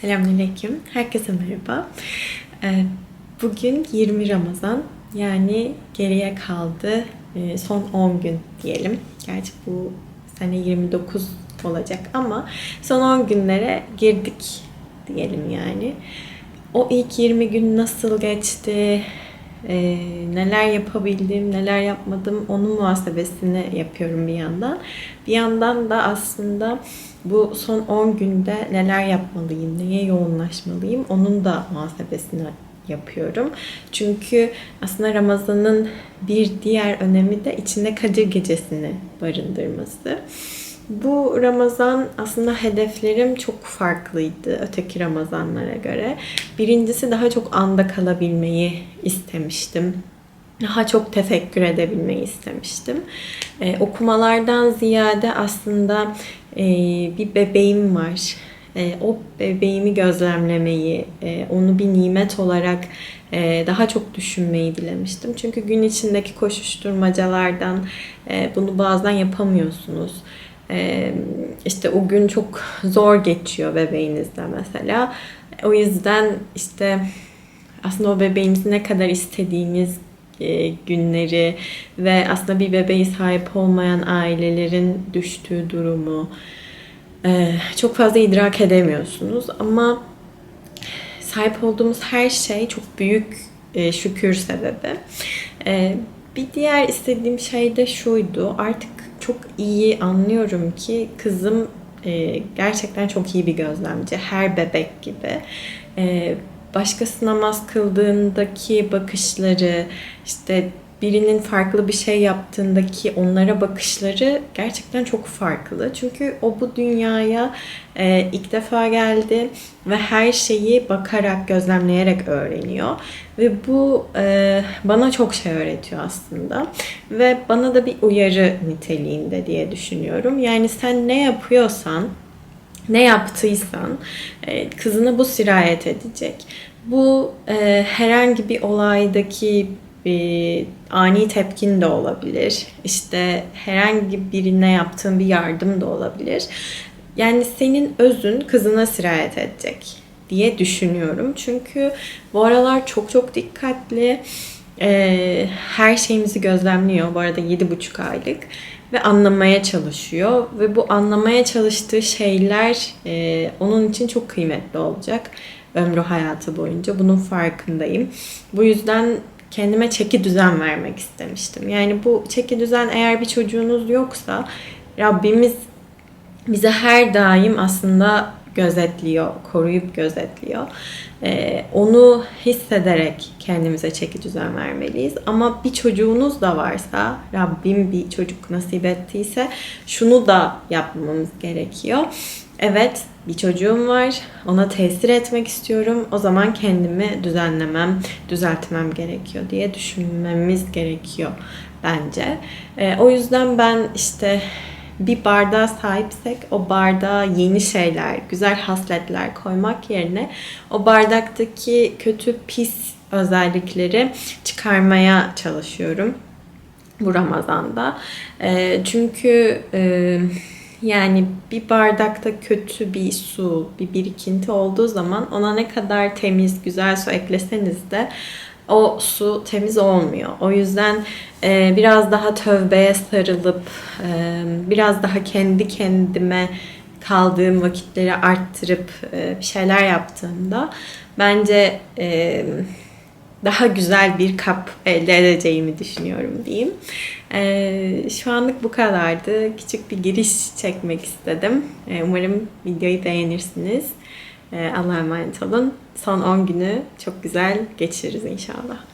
Selamünaleyküm. Herkese merhaba. Ee, Bugün 20 Ramazan. Yani geriye kaldı e, son 10 gün diyelim. Gerçi bu sene 29 olacak ama son 10 günlere girdik diyelim yani. O ilk 20 gün nasıl geçti? Ee, neler yapabildim, neler yapmadım onun muhasebesini yapıyorum bir yandan. Bir yandan da aslında bu son 10 günde neler yapmalıyım, neye yoğunlaşmalıyım onun da muhasebesini yapıyorum. Çünkü aslında Ramazan'ın bir diğer önemi de içinde Kadir Gecesi'ni barındırması. Bu Ramazan aslında hedeflerim çok farklıydı öteki Ramazanlara göre. Birincisi daha çok anda kalabilmeyi istemiştim. Daha çok tefekkür edebilmeyi istemiştim. Ee, okumalardan ziyade aslında e, bir bebeğim var. E, o bebeğimi gözlemlemeyi, e, onu bir nimet olarak e, daha çok düşünmeyi dilemiştim. Çünkü gün içindeki koşuşturmacalardan e, bunu bazen yapamıyorsunuz. İşte o gün çok zor geçiyor bebeğinizde mesela. O yüzden işte aslında o bebeğinizi ne kadar istediğiniz günleri ve aslında bir bebeği sahip olmayan ailelerin düştüğü durumu çok fazla idrak edemiyorsunuz ama sahip olduğumuz her şey çok büyük şükür sebebi. Bir diğer istediğim şey de şuydu. Artık çok iyi anlıyorum ki kızım gerçekten çok iyi bir gözlemci. Her bebek gibi başkası namaz kıldığındaki bakışları, işte birinin farklı bir şey yaptığındaki onlara bakışları gerçekten çok farklı. Çünkü o bu dünyaya e, ilk defa geldi ve her şeyi bakarak, gözlemleyerek öğreniyor. Ve bu e, bana çok şey öğretiyor aslında. Ve bana da bir uyarı niteliğinde diye düşünüyorum. Yani sen ne yapıyorsan ne yaptıysan e, kızına bu sirayet edecek. Bu e, herhangi bir olaydaki bir ani tepkin de olabilir. İşte herhangi birine yaptığın bir yardım da olabilir. Yani senin özün kızına sirayet edecek diye düşünüyorum. Çünkü bu aralar çok çok dikkatli. E, her şeyimizi gözlemliyor. Bu arada 7,5 aylık ve anlamaya çalışıyor ve bu anlamaya çalıştığı şeyler e, onun için çok kıymetli olacak ömrü hayatı boyunca. Bunun farkındayım. Bu yüzden kendime çeki düzen vermek istemiştim. Yani bu çeki düzen eğer bir çocuğunuz yoksa Rabbimiz bize her daim aslında gözetliyor, koruyup gözetliyor. Ee, onu hissederek kendimize çeki düzen vermeliyiz. Ama bir çocuğunuz da varsa, Rabbim bir çocuk nasip ettiyse şunu da yapmamız gerekiyor. Evet, bir çocuğum var. Ona tesir etmek istiyorum. O zaman kendimi düzenlemem, düzeltmem gerekiyor diye düşünmemiz gerekiyor bence. Ee, o yüzden ben işte bir bardağa sahipsek o bardağa yeni şeyler, güzel hasletler koymak yerine o bardaktaki kötü pis özellikleri çıkarmaya çalışıyorum bu Ramazan'da. E, çünkü e, yani bir bardakta kötü bir su, bir birikinti olduğu zaman ona ne kadar temiz, güzel su ekleseniz de o su temiz olmuyor. O yüzden e, biraz daha tövbeye sarılıp e, biraz daha kendi kendime kaldığım vakitleri arttırıp e, bir şeyler yaptığımda bence e, daha güzel bir kap elde edeceğimi düşünüyorum diyeyim. Ee, şu anlık bu kadardı. Küçük bir giriş çekmek istedim. Ee, umarım videoyu beğenirsiniz. Ee, Allah'a emanet olun. Son 10 günü çok güzel geçiririz inşallah.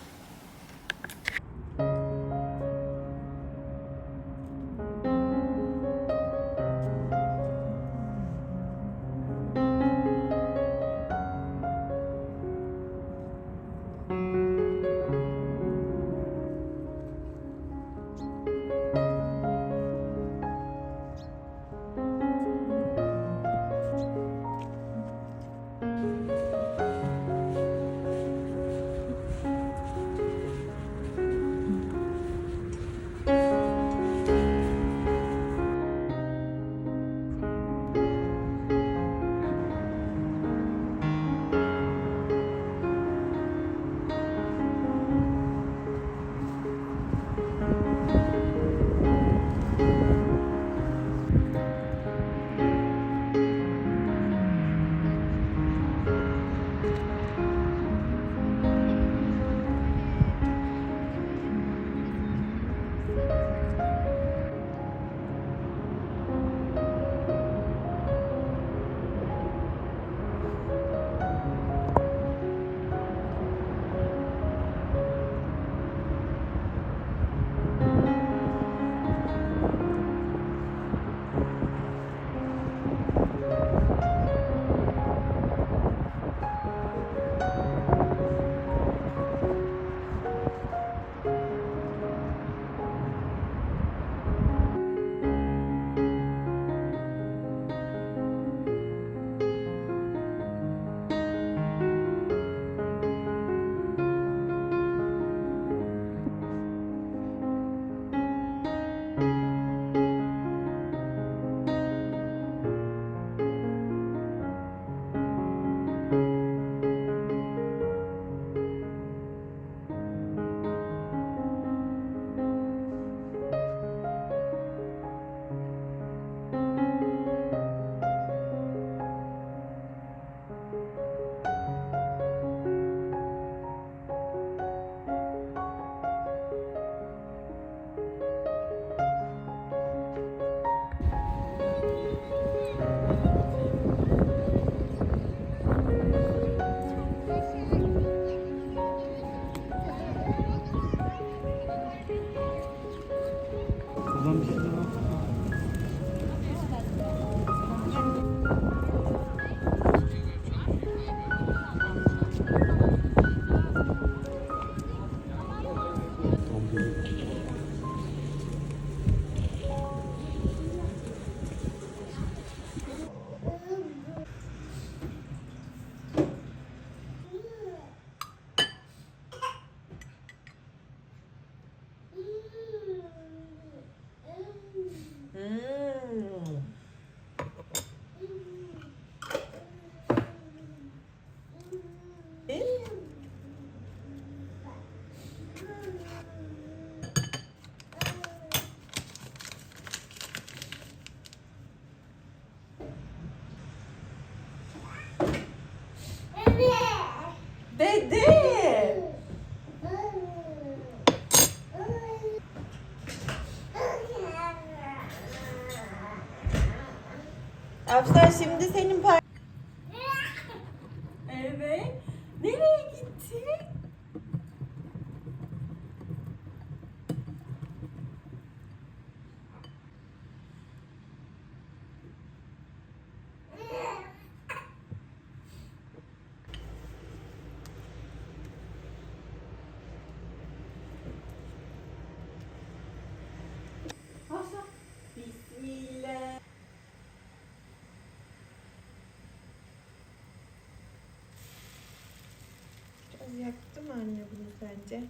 Mı anne bunu sence?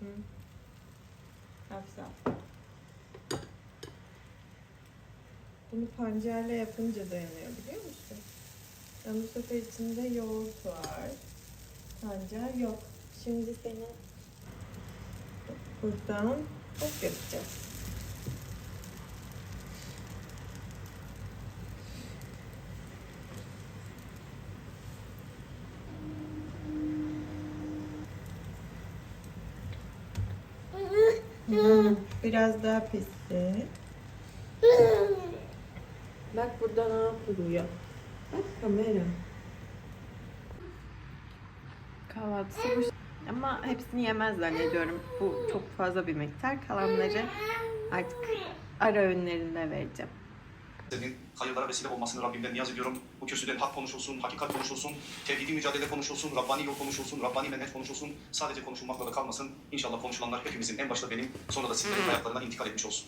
Hı. Hafsa. Bunu pancarla yapınca dayanıyor biliyor musun? Ben bu sefer içinde yoğurt var. Pancar yok. Şimdi seni buradan hop yapacağız. Biraz daha pişsin. Bak burada ne yapılıyor. Bak kamera. Kahvaltısı bu. Ama hepsini yemez zannediyorum. Bu çok fazla bir miktar. Kalanları artık ara öğünlerinde vereceğim. Senin hayırlara vesile olmasını Rabbimden niyaz ediyorum. Bu kürsüden hak konuşulsun, hakikat konuşulsun, tevhidi mücadele konuşulsun, Rabbani yol konuşulsun, Rabbani menhec konuşulsun. Sadece konuşulmakla da kalmasın. İnşallah konuşulanlar hepimizin, en başta benim, sonra da sizlerin hayatlarına intikal etmiş olsun.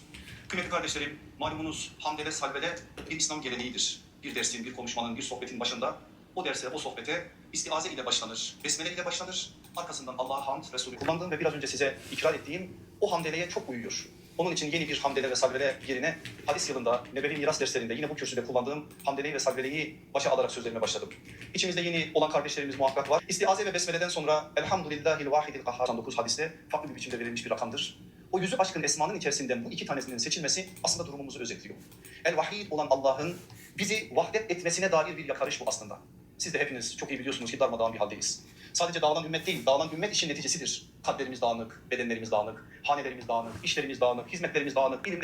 Kıymetli kardeşlerim, malumunuz hamdele salvele bir İslam geleneğidir. Bir dersin, bir konuşmanın, bir sohbetin başında o derse, o sohbete istiaze ile başlanır, besmele ile başlanır. Arkasından Allah'a hamd, Resulü kullandığım ve biraz önce size ikrar ettiğim o hamdeleye çok uyuyor. Onun için yeni bir hamdele ve salvele yerine hadis yılında Nebevi miras derslerinde yine bu kürsüde kullandığım hamdeleyi ve salveleyi başa alarak sözlerime başladım. İçimizde yeni olan kardeşlerimiz muhakkak var. İstiaze ve besmeleden sonra Elhamdülillahil vahidil kahhar 99 hadiste farklı bir biçimde verilmiş bir rakamdır. O yüzü aşkın esmanın içerisinden bu iki tanesinin seçilmesi aslında durumumuzu özetliyor. El vahid olan Allah'ın bizi vahdet etmesine dair bir yakarış bu aslında. Siz de hepiniz çok iyi biliyorsunuz ki darmadağın bir haldeyiz. Sadece dağılan ümmet değil, dağılan ümmet işin neticesidir. Kalplerimiz dağınık, bedenlerimiz dağınık, hanelerimiz dağınık, işlerimiz dağınık, hizmetlerimiz dağınık, ilimlerimiz